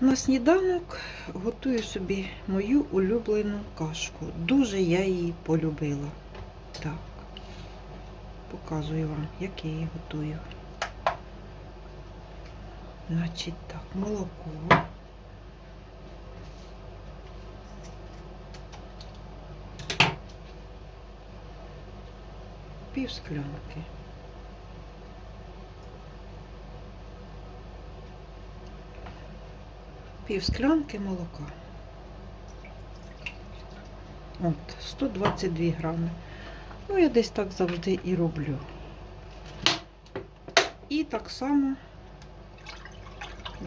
На сніданок готую собі мою улюблену кашку. Дуже я її полюбила. Так, показую вам, як я її готую. Значить так, молоко. Пів склянки. Пів склянки молока. От, 122 грами. Ну, я десь так завжди і роблю. І так само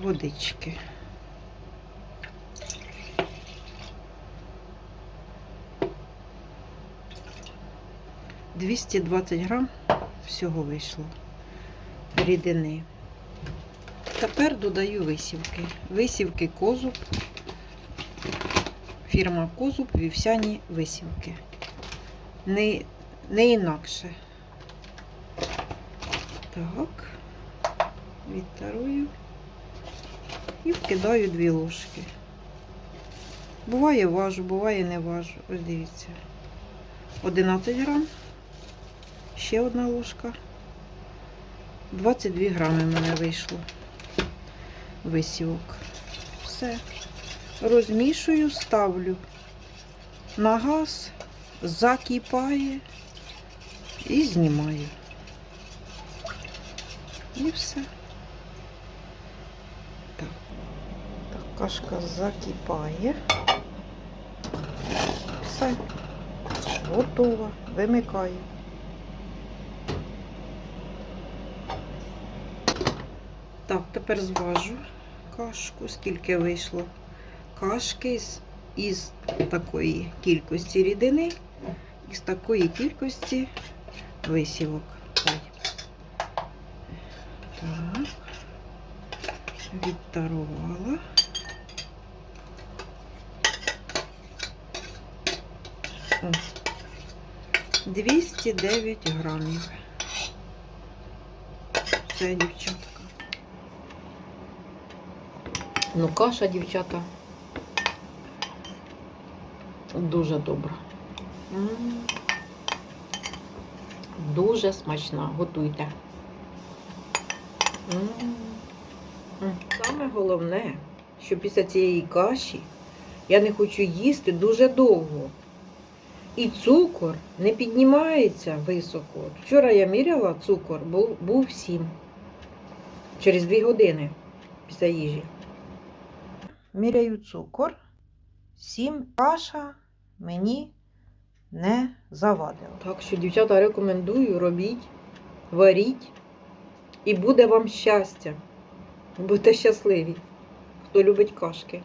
водички. Двісті двадцять грам всього вийшло рідини. Тепер додаю висівки. Висівки козуб. Фірма Козуб вівсяні висівки. Не, не інакше. Так, відтарую і вкидаю дві ложки. Буває важу, буває не важу. Ось дивіться. 11 грам. Ще одна ложка. 22 грами в мене вийшло висівок. Все. Розмішую, ставлю на газ, закипає і знімаю. І все. Так. Так, кашка закипає. Все. Готова. Вимикаю. Так, тепер зважу кашку, скільки вийшло кашки з, із такої кількості рідини і з такої кількості висівок. Ой. Так, відтарувала. О, 209 грамів. Це дівчатка. Ну, каша, дівчата, дуже добра. Дуже смачна. Готуйте. Саме головне, що після цієї каші я не хочу їсти дуже довго. І цукор не піднімається високо. Вчора я міряла цукор, був 7. Через 2 години після їжі. Міряю цукор. 7 каша мені не завадила. Так що, дівчата, рекомендую, робіть, варіть, і буде вам щастя. Будьте щасливі, хто любить кашки.